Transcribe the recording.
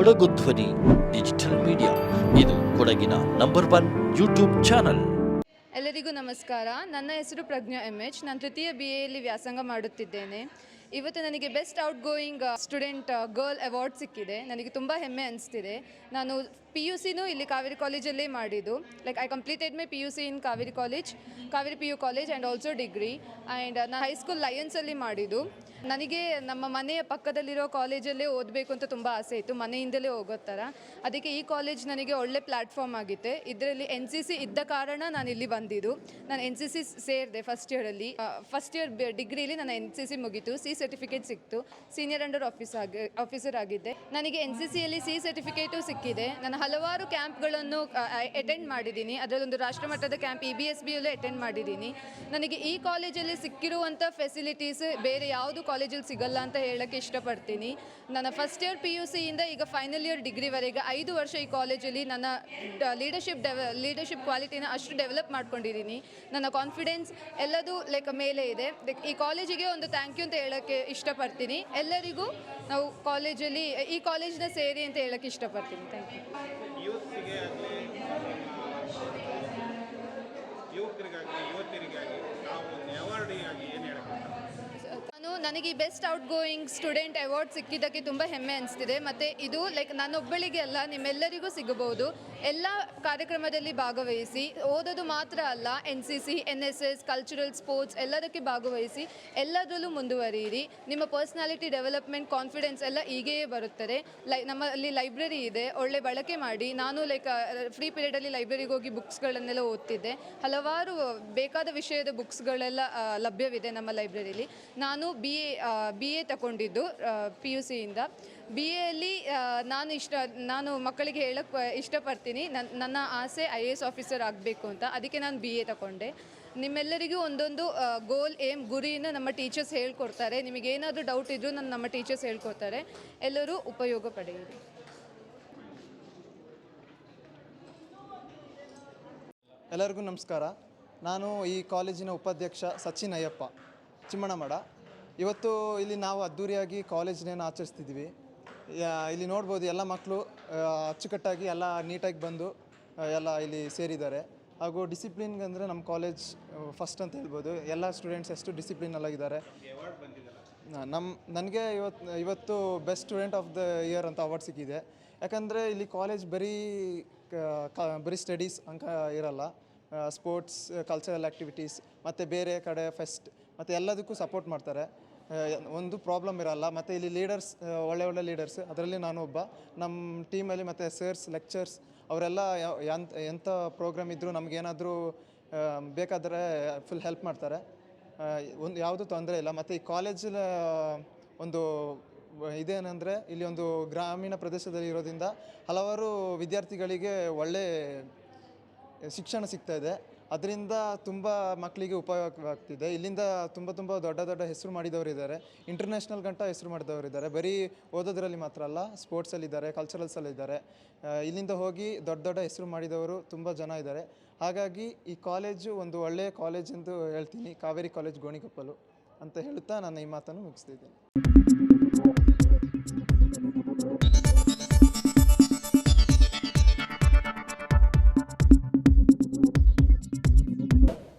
ಕೊಡಗು ಧ್ವನಿ, digital media. ಇದು ಕೊಡಗಿನ ನಂಬರ್ ಒನ್ ಯೂಟ್ಯೂಬ್ ಚಾನಲ್. ಎಲ್ಲರಿಗೂ ನಮಸ್ಕಾರ. ನನ್ನ ಹೆಸರು ಪ್ರಜ್ಞಾ ಎಂ ಎಚ್. ನಾನು ತೃತೀಯ ಬಿ ಎಯಲ್ಲಿ ವ್ಯಾಸಂಗ ಮಾಡುತ್ತಿದ್ದೇನೆ. ಇವತ್ತು ನನಗೆ best outgoing student girl award ಸಿಕ್ಕಿದೆ. ನನಗೆ ತುಂಬ ಹೆಮ್ಮೆ ಅನಿಸ್ತಿದೆ. ನಾನು ಪಿ ಯು ಸಿನೂ ಇಲ್ಲಿ ಕಾವೇರಿ ಕಾಲೇಜಲ್ಲೇ ಮಾಡಿದ್ದು. Like I completed my P U C in Kaveri college Kaveri P U college and also degree and ನಾನು ಹೈಸ್ಕೂಲ್ ಲಯನ್ಸಲ್ಲಿ ಮಾಡಿದ್ದು. ನನಗೆ ನಮ್ಮ ಮನೆಯ ಪಕ್ಕದಲ್ಲಿರೋ ಕಾಲೇಜಲ್ಲೇ ಓದಬೇಕು ಅಂತ ತುಂಬ ಆಸೆ ಇತ್ತು. ಮನೆಯಿಂದಲೇ ಹೋಗೋ ಥರ. ಅದಕ್ಕೆ ಈ ಕಾಲೇಜ್ ನನಗೆ ಒಳ್ಳೆ ಪ್ಲ್ಯಾಟ್ಫಾರ್ಮ್ ಆಗಿತ್ತು. ಇದರಲ್ಲಿ ಎನ್ ಸಿ ಸಿ ಇದ್ದ ಕಾರಣ ನಾನು ಇಲ್ಲಿ ಬಂದಿದ್ದು. ನಾನು ಎನ್ ಸಿ ಸಿ ಸೇರಿದೆ ಫಸ್ಟ್ ಇಯರಲ್ಲಿ ಫಸ್ಟ್ ಇಯರ್ ಡಿಗ್ರಿಲಿ ನಾನು ಎನ್ ಸಿ ಸಿ ಮುಗೀತು. ಸಿ ಸರ್ಟಿಫಿಕೇಟ್ ಸಿಕ್ತು. ಸೀನಿಯರ್ ಅಂಡರ್ ಆಫೀಸ್ ಆಗಿ ಆಫೀಸರ್ ಆಗಿದ್ದೆ. ನನಗೆ ಎನ್ ಸಿ ಸಿಯಲ್ಲಿ ಸಿ ಸರ್ಟಿಫಿಕೇಟು ಸಿಕ್ಕಿದೆ. ನಾನು ಹಲವಾರು ಕ್ಯಾಂಪ್ಗಳನ್ನು ಅಟೆಂಡ್ ಮಾಡಿದ್ದೀನಿ. ಅದರಲ್ಲೊಂದು ರಾಷ್ಟ್ರಮಟ್ಟದ ಕ್ಯಾಂಪ್ ಇ ಬಿ ಎಸ್ ಬಿಯಲ್ಲೂ ಅಟೆಂಡ್ ಮಾಡಿದ್ದೀನಿ. ನನಗೆ ಈ ಕಾಲೇಜಲ್ಲಿ ಸಿಕ್ಕಿರುವಂಥ ಫೆಸಿಲಿಟೀಸ್ ಬೇರೆ ಯಾವುದು ಕಾಲೇಜಲ್ಲಿ ಸಿಗಲ್ಲ ಅಂತ ಹೇಳೋಕ್ಕೆ ಇಷ್ಟಪಡ್ತೀನಿ. ನನ್ನ ಫಸ್ಟ್ ಇಯರ್ ಪಿ ಯು ಸಿಯಿಂದ ಈಗ ಫೈನಲ್ ಇಯರ್ ಡಿಗ್ರಿವರೆಗೆ ಐದು ವರ್ಷ ಈ ಕಾಲೇಜಲ್ಲಿ ನನ್ನ ಲೀಡರ್ಶಿಪ್ ಡೆವ ಲೀಡರ್ಶಿಪ್ ಕ್ವಾಲಿಟಿನ ಅಷ್ಟು ಡೆವಲಪ್ ಮಾಡ್ಕೊಂಡಿದ್ದೀನಿ. ನನ್ನ ಕಾನ್ಫಿಡೆನ್ಸ್ ಎಲ್ಲದೂ ಲೈಕ್ ಮೇಲೆ ಇದೆ. ಈ ಕಾಲೇಜಿಗೆ ಒಂದು ಥ್ಯಾಂಕ್ ಯು ಅಂತ ಹೇಳೋಕ್ಕೆ ಇಷ್ಟಪಡ್ತೀನಿ. ಎಲ್ಲರಿಗೂ ನಾವು ಕಾಲೇಜಲ್ಲಿ ಈ ಕಾಲೇಜ್ನ ಸೇರಿ ಅಂತ ಹೇಳಕ್ಕೆ ಇಷ್ಟಪಡ್ತೀನಿ. ಥ್ಯಾಂಕ್ ಯು ಯೂತ್ಸಿಗೆ ಆಗಲಿ ಯುವಕರಿಗಾಗಲಿ ಯುವತಿಯರಿಗಾಗಿ ನಾವು ಒಂದು ಅವಾರ್ಡಿಗಾಗಿ ಏನು ಹೇಳಕ್ಕೆ ನಾನು ನನಗೆ best outgoing student award ಸಿಕ್ಕಿದ್ದಕ್ಕೆ ತುಂಬ ಹೆಮ್ಮೆ ಅನಿಸ್ತಿದೆ. ಮತ್ತು ಇದು ಲೈಕ್ ನನ್ನೊಬ್ಬಳಿಗೆ ಅಲ್ಲ, ನಿಮ್ಮೆಲ್ಲರಿಗೂ ಸಿಗಬಹುದು. ಎಲ್ಲ ಕಾರ್ಯಕ್ರಮದಲ್ಲಿ ಭಾಗವಹಿಸಿ, ಓದೋದು ಮಾತ್ರ ಅಲ್ಲ N C C N S S cultural sports ಎಲ್ಲದಕ್ಕೆ ಭಾಗವಹಿಸಿ, ಎಲ್ಲದರಲ್ಲೂ ಮುಂದುವರಿಯಿರಿ. ನಿಮ್ಮ ಪರ್ಸ್ನಾಲಿಟಿ ಡೆವಲಪ್ಮೆಂಟ್ ಕಾನ್ಫಿಡೆನ್ಸ್ ಎಲ್ಲ ಹೀಗೆಯೇ ಬರುತ್ತದೆ. ಲೈ ನಮ್ಮಲ್ಲಿ ಲೈಬ್ರರಿ ಇದೆ, ಒಳ್ಳೆ ಬಳಕೆ ಮಾಡಿ. ನಾನು ಲೈಕ್ ಫ್ರೀ ಪೀರಿಯಡಲ್ಲಿ ಲೈಬ್ರರಿಗೆ ಹೋಗಿ ಬುಕ್ಸ್ಗಳನ್ನೆಲ್ಲ ಓದ್ತಿದ್ದೆ. ಹಲವಾರು, ಬೇಕಾದ ವಿಷಯದ ಬುಕ್ಸ್ಗಳೆಲ್ಲ ಲಭ್ಯವಿದೆ ನಮ್ಮ ಲೈಬ್ರರಿಲಿ ನಾನು ಬಿ ಎ ಬಿ ಎ ತಗೊಂಡಿದ್ದು ಪಿ ಯು ಸಿಯಿಂದ ಬಿ ಎಲ್ಲಿ ನಾನು ಇಷ್ಟ, ನಾನು ಮಕ್ಕಳಿಗೆ ಹೇಳಕ್ಕೆ ಇಷ್ಟಪಡ್ತೀನಿ. ನನ್ನ ನನ್ನ ಆಸೆ ಐ ಎ ಎಸ್ ಆಫೀಸರ್ ಆಗಬೇಕು ಅಂತ. ಅದಕ್ಕೆ ನಾನು ಬಿ ಎ ತಗೊಂಡೆ. ನಿಮ್ಮೆಲ್ಲರಿಗೂ ಒಂದೊಂದು ಗೋಲ್ ಏಮ್ ಗುರಿಯನ್ನು ನಮ್ಮ ಟೀಚರ್ಸ್ ಹೇಳ್ಕೊಡ್ತಾರೆ. ನಿಮಗೇನಾದರೂ ಡೌಟ್ ಇದ್ದರೂ ನನ್ನ ನಮ್ಮ ಟೀಚರ್ಸ್ ಹೇಳ್ಕೊಡ್ತಾರೆ. ಎಲ್ಲರೂ ಉಪಯೋಗ ಪಡೆಯಿರಿ. ಎಲ್ಲರಿಗೂ ನಮಸ್ಕಾರ. ನಾನು ಈ ಕಾಲೇಜಿನ ಉಪಾಧ್ಯಕ್ಷ ಸಚಿನ್ ಅಯ್ಯಪ್ಪ ಚಿಮ್ಮಣ್ಣಮಡ ಇವತ್ತು ಇಲ್ಲಿ ನಾವು ಅದ್ಧೂರಿಯಾಗಿ ಕಾಲೇಜ್ನೇನು ಡೇನ ಆಚರಿಸ್ತಿದ್ದೀವಿ. ಯಾ- ಇಲ್ಲಿ ನೋಡ್ಬೋದು ಎಲ್ಲ ಮಕ್ಕಳು ಅಚ್ಚುಕಟ್ಟಾಗಿ ಎಲ್ಲ ನೀಟಾಗಿ ಬಂದು ಎಲ್ಲ ಇಲ್ಲಿ ಸೇರಿದ್ದಾರೆ. ಹಾಗೂ ಡಿಸಿಪ್ಲಿನ್ಗೆ ಅಂದರೆ ನಮ್ಮ ಕಾಲೇಜ್ ಫಸ್ಟ್ ಅಂತ ಹೇಳ್ಬೋದು. ಎಲ್ಲ ಸ್ಟೂಡೆಂಟ್ಸ್ ಎಷ್ಟು ಡಿಸಿಪ್ಲಿನಲ್ಲಾಗಿದ್ದಾರೆ ನಮ್ಮ ನನಗೆ ಇವತ್ತು ಇವತ್ತು best student of the year ಅಂತ ಅವಾರ್ಡ್ ಸಿಕ್ಕಿದೆ. ಯಾಕಂದರೆ ಇಲ್ಲಿ ಕಾಲೇಜ್ ಬರೀ ಬರೀ ಸ್ಟಡೀಸ್ ಅಂಕ ಇರಲ್ಲ. ಸ್ಪೋರ್ಟ್ಸ್ ಕಲ್ಚರಲ್ ಆ್ಯಕ್ಟಿವಿಟೀಸ್ ಮತ್ತು ಬೇರೆ ಕಡೆ ಫೆಸ್ಟ್ ಮತ್ತು ಎಲ್ಲದಕ್ಕೂ ಸಪೋರ್ಟ್ ಮಾಡ್ತಾರೆ. ಒಂದು ಪ್ರಾಬ್ಲಮ್ ಇರಲ್ಲ. ಮತ್ತು ಇಲ್ಲಿ ಲೀಡರ್ಸ್ ಒಳ್ಳೆ ಒಳ್ಳೆ ಲೀಡರ್ಸ್ ಅದರಲ್ಲಿ ನಾನು ಒಬ್ಬ ನಮ್ಮ ಟೀಮಲ್ಲಿ ಮತ್ತು ಸರ್ಸ್ ಲೆಕ್ಚರ್ಸ್ ಅವರೆಲ್ಲ ಎಂತ ಎಂಥ ಪ್ರೋಗ್ರಾಮ್ ಇದ್ದರೂ ನಮಗೇನಾದರೂ ಬೇಕಾದರೆ ಫುಲ್ ಹೆಲ್ಪ್ ಮಾಡ್ತಾರೆ. ಒಂದು, ಯಾವುದೂ ತೊಂದರೆ ಇಲ್ಲ. ಮತ್ತು ಈ ಕಾಲೇಜಿನ ಒಂದು ಇದೇನೆಂದರೆ, ಇಲ್ಲಿ ಒಂದು ಗ್ರಾಮೀಣ ಪ್ರದೇಶದಲ್ಲಿ ಇರೋದ್ರಿಂದ ಹಲವಾರು ವಿದ್ಯಾರ್ಥಿಗಳಿಗೆ ಒಳ್ಳೆ ಶಿಕ್ಷಣ ಸಿಗ್ತಾ ಇದೆ. ಅದರಿಂದ ತುಂಬ ಮಕ್ಕಳಿಗೆ ಉಪಯೋಗವಾಗ್ತಿದೆ. ಇಲ್ಲಿಂದ ತುಂಬ ತುಂಬ ದೊಡ್ಡ ದೊಡ್ಡ ಹೆಸರು ಮಾಡಿದವರು ಇದ್ದಾರೆ ಇಂಟರ್ನ್ಯಾಷನಲ್ ಗಂಟ ಹೆಸರು ಮಾಡಿದವರು ಇದ್ದಾರೆ ಬರೀ ಓದೋದ್ರಲ್ಲಿ ಮಾತ್ರ ಅಲ್ಲ ಸ್ಪೋರ್ಟ್ಸಲ್ಲಿದ್ದಾರೆ ಕಲ್ಚರಲ್ಸಲ್ಲಿದ್ದಾರೆ ಇಲ್ಲಿಂದ ಹೋಗಿ ದೊಡ್ಡ ದೊಡ್ಡ ಹೆಸರು ಮಾಡಿದವರು ತುಂಬ ಜನ ಇದ್ದಾರೆ. ಹಾಗಾಗಿ ಈ ಕಾಲೇಜು ಒಂದು ಒಳ್ಳೆಯ ಕಾಲೇಜ್ ಎಂದು ಹೇಳ್ತೀನಿ. ಕಾವೇರಿ ಕಾಲೇಜ್ ಗೋಣಿಕೊಪ್ಪಲು ಅಂತ ಹೇಳುತ್ತಾ ನಾನು ಈ ಮಾತನ್ನು ಮುಗಿಸ್ತಿದ್ದೇನೆ